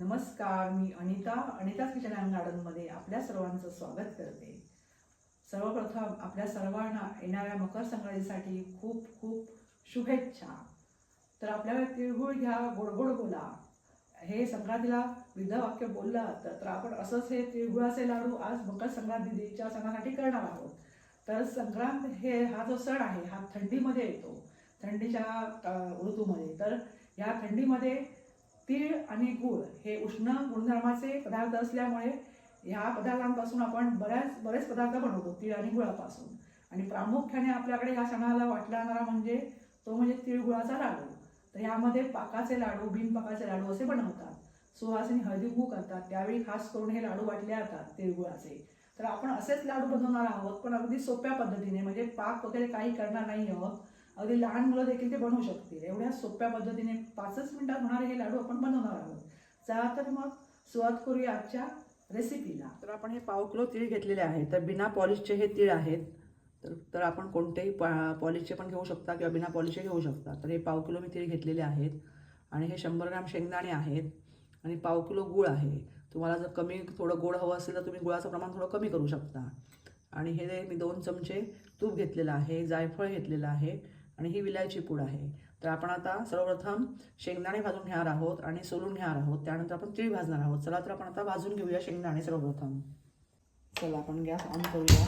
नमस्कार मी अनिता अनिताच किचन अँड गार्डनमध्ये आपल्या सर्वांचं स्वागत करते. सर्वप्रथम आपल्या सर्वांना येणाऱ्या मकर संक्रांतीसाठी खूप खूप शुभेच्छा. तर आपल्याला तिळगुळ घ्या गोडगोड बोला. हे संक्रांतीला विविध वाक्य बोललं तर तर आपण असंच हे तिळगुळाचे लाडू आज मकर संक्रांतीच्या सणासाठी करणार आहोत. तर संक्रांत हे हा जो सण आहे हा थंडीमध्ये येतो. थंडीच्या ऋतूमध्ये. तर या थंडीमध्ये तीळ आणि गूळ हे उष्ण गुणधर्माचे पदार्थ असल्यामुळे ह्या पदार्थांपासून आपण बऱ्याच बरेच पदार्थ बनवतो तीळ आणि गुळापासून. आणि प्रामुख्याने आपल्याकडे ह्या सणाला वाटला जाणारा म्हणजे तो म्हणजे तिळगुळाचा लाडू. तर यामध्ये पाकाचे लाडू बिनपाकाचे लाडू असे बनवतात. सुहासिनी हळदी कुंकू करतात. त्यावेळी खास करून हे लाडू वाटले जातात तिळगुळाचे तर आपण असेच लाडू बनवणार आहोत पण अगदी सोप्या पद्धतीने म्हणजे पाक वगैरे काही करणार नाही आहोत अगदी लहान मुलं देखील ते बनवू शकतील. एवढ्या सोप्या पद्धतीने पाचच मिनिटात होणारे हे लाडू आपण बनवणार आहोत. चला तर मग सुरुवात करूया आजच्या रेसिपीला तर आपण हे पाव किलो तीळ घेतलेले आहेत तर बिना पॉलिशचे हे तीळ आहेत. तर तर आपण कोणतेही पा पॉलिशचे पण घेऊ शकता किंवा बिना पॉलिशचे घेऊ शकता. तर हे पाव किलो मी तीळ घेतलेले आहेत. आणि हे शंभर ग्राम शेंगदाणे आहेत. आणि पाव किलो गूळ आहे. तुम्हाला जर कमी थोडं गोड हवं असेल तर तुम्ही गुळाचं प्रमाण थोडं कमी करू शकता. आणि हे मी दोन चमचे तूप घेतलेलं आहे जायफळ घेतलेलं आहे. आणि ही विलायची पूड आहे. तर आपण आता सर्वप्रथम शेंगदाणे भाजून घेणार आहोत आणि सोलून घेणार आहोत. त्यानंतर आपण तीळ भाजणार आहोत. चला तर आपण आता भाजून घेऊया शेंगदाणे सर्वप्रथम. चला आपण गॅस ऑन करूया.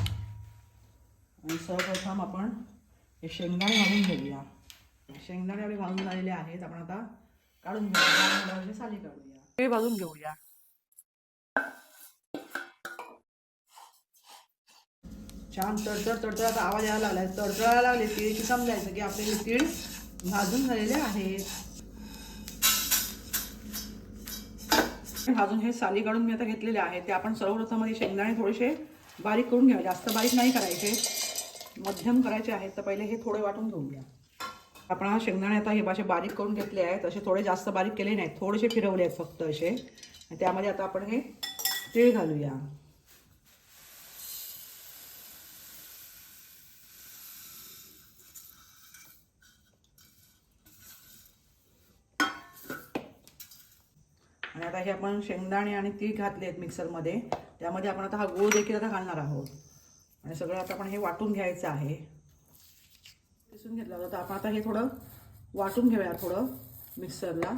आणि सर्वप्रथम आपण हे शेंगदाणे भाजून घेऊया. शेंगदाणे आपले भाजून झालेले आहेत. आपण आता काढून घेऊया. साली काढूया. तीळ भाजून घेऊया. छान तडतड तडतडाचा आवाज यायला लागलाय. तडतडायला लागले तीळ की समजायचं की आपले हे तीळ भाजून झालेले आहेत. भाजून हे साली काढून मी आता घेतलेले आहेत. ते आपण सर्वप्रथममध्ये शेंगदाणे थोडेसे बारीक करून घ्या जास्त बारीक नाही करायचे. मध्यम करायचे आहेत. तर पहिले हे थोडे वाटून घेऊन घ्या. आपण हा शेंगदाणे आता हे असे बारीक करून घेतले आहेत. असे थोडे जास्त बारीक केले नाहीत. थोडेसे फिरवले आहेत फक्त असे. त्यामध्ये आता आपण हे तीळ घालूया. आता हे आपण शेंगदाणे आणि तीळ घातले आहेत मिक्सरमध्ये. त्यामध्ये आपण आता हा गूळ देखील आता घालणार आहोत. आणि सगळं आता आपण हे वाटून घ्यायचं आहे. पिसून घेतलं होतं तर आपण आता हे थोडं वाटून घेऊया थोडं मिक्सरला.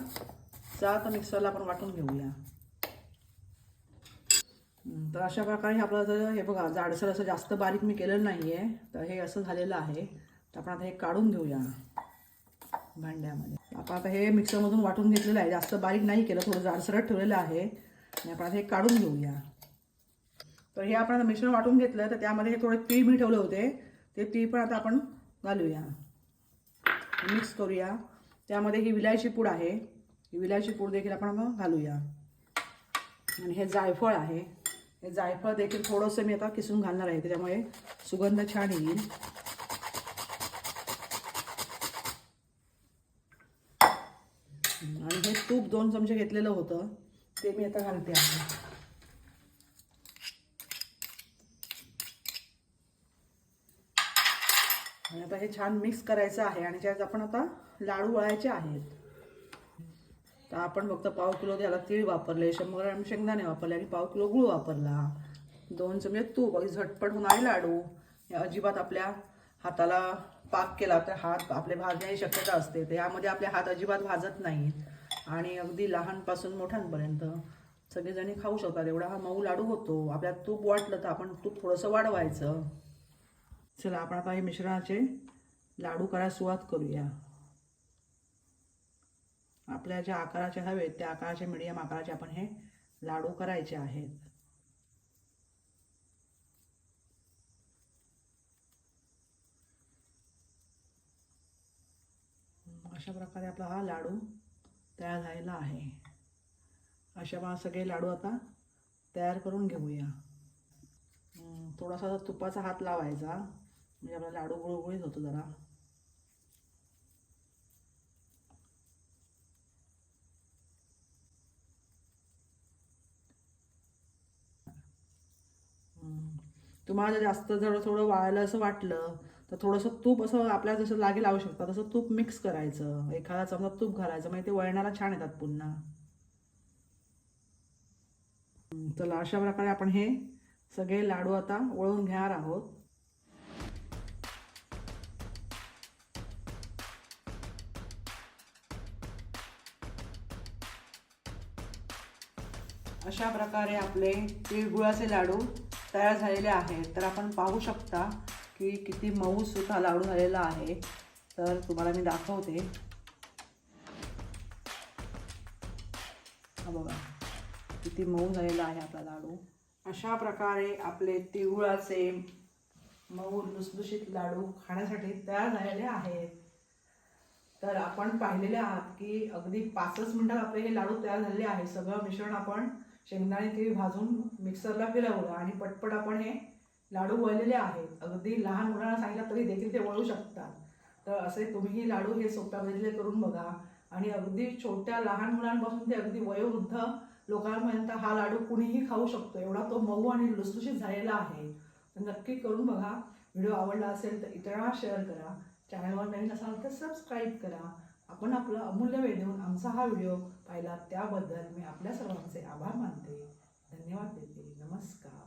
चा तर मिक्सरला आपण वाटून घेऊया. तर अशा प्रकारे हे आपलं जर हे बघा जाडसर असं जास्त बारीक मी केलेलं नाही आहे तर हे असं झालेलं आहे. तर आपण आता हे काढून घेऊया भांड्यामध्ये. आपण आता हे मिक्सरमधून वाटून घेतलेलं आहे. जास्त बारीक नाही केलं थोडं जाडसरट ठेवलेलं आहे. आणि आपण आता हे काढून घेऊया. तर हे आपण आता मिश्रण वाटून घेतलं तर त्यामध्ये हे थोडे तीळ मी ठेवले होते. ते तीळ पण आता आपण घालूया. मिक्स करूया. त्यामध्ये ही विलायची पूड आहे. ही विलायची पूड देखील आपण घालूया. आणि हे जायफळ आहे. हे जायफळ देखील थोडंसं मी आता किसून घालणार आहे. त्याच्यामुळे सुगंध छान येईल आणि हे तूप दोन चमचे घेतलेलं होतं ते मी आता घालते आहे आणि आता हे छान मिक्स करायचं आहे आणि ज्यात आपण आता लाडू वळायचे आहेत. तर आपण फक्त पाव किलो त्याला तीळ वापरले शंभर ग्रॅम शेंगदाणे वापरले आणि पाव किलो गूळ वापरला. दोन चमचे तूप अगदी झटपट होणारे लाडू. हे अजिबात आपल्या हाताला पाक केला तर हात आपले भाजण्याची शक्यता असते तर यामध्ये आपले हात अजिबात भाजत नाहीत. आणि अगदी लहानपासून मोठ्यांपर्यंत सगळेजणी खाऊ शकतात. एवढा हा मऊ लाडू होतो. आपल्याला तूप वाटलं तर आपण तूप थोडंसं वाढवायचं. चला आपण आता हे मिश्रणाचे लाडू करायला सुरुवात करूया. आपल्या ज्या आकाराचे हवेत त्या आकाराचे मिडियम आकाराचे आपण हे लाडू करायचे आहेत. अशा प्रकारे आपला हा लाडू तयार झालेला आहे. अशा मला सगळे लाडू आता तयार करून घेऊया. थोडासा तुपाचा हात लावायचा. म्हणजे आपला लाडू गुळगुळीत होतो जरा. हम्म. तुम्हाला जास्त जर थोडं वाळलं असं वाटलं तर थोडंसं तूप असं आपल्याला जसं लागेल लावू शकता तसं तूप मिक्स करायचं. एखादा चमचा तूप घालायचं म्हणजे ते वळणाला छान येतात पुन्हा. चला अशा प्रकारे आपण हे सगळे लाडू आता वळून घेणार आहोत. अशा प्रकारे आपले तिळगुळाचे लाडू तयार झालेले आहेत. तर आपण पाहू शकता की किती मऊ सुद्धा लाडू झालेला आहे. तर तुम्हाला मी दाखवते. हा बघा किती मऊ झालेला आहे आपला लाडू. अशा प्रकारे आपले तिळगुळाचे मऊ लुसलुशीत लाडू खाण्यासाठी तयार झालेले आहेत. तर आपण पाहिलेले आहात की अगदी पाचच मिनिटात आपले हे लाडू तयार झालेले आहे सगळं मिश्रण आपण शेंगदाणे तीळ भाजून मिक्सरला फिरवलं आणि पटपट आपण हे लाडू वळलेले आहेत. अगदी लहान मुलांना सांगितलं तरी देखील ते वळू शकतात. तर असे तुम्हीही लाडू हे सोप्या पद्धतीने करून बघा. आणि अगदी छोट्या लहान मुलांपासून ते अगदी वयोवृद्ध लोकांपर्यंत हा लाडू कुणीही खाऊ शकतो. एवढा तो मऊ आणि लुसलुशीत झालेला आहे. तर नक्की करून बघा. व्हिडिओ आवडला असेल तर इतरांना शेअर करा. चॅनलवर नवीन असाल तर सबस्क्राईब करा. आपण आपला अमूल्य वेळ देऊन आमचा हा व्हिडिओ पाहिला त्याबद्दल मी आपल्या सर्वांचे आभार मानते. धन्यवाद देते. नमस्कार.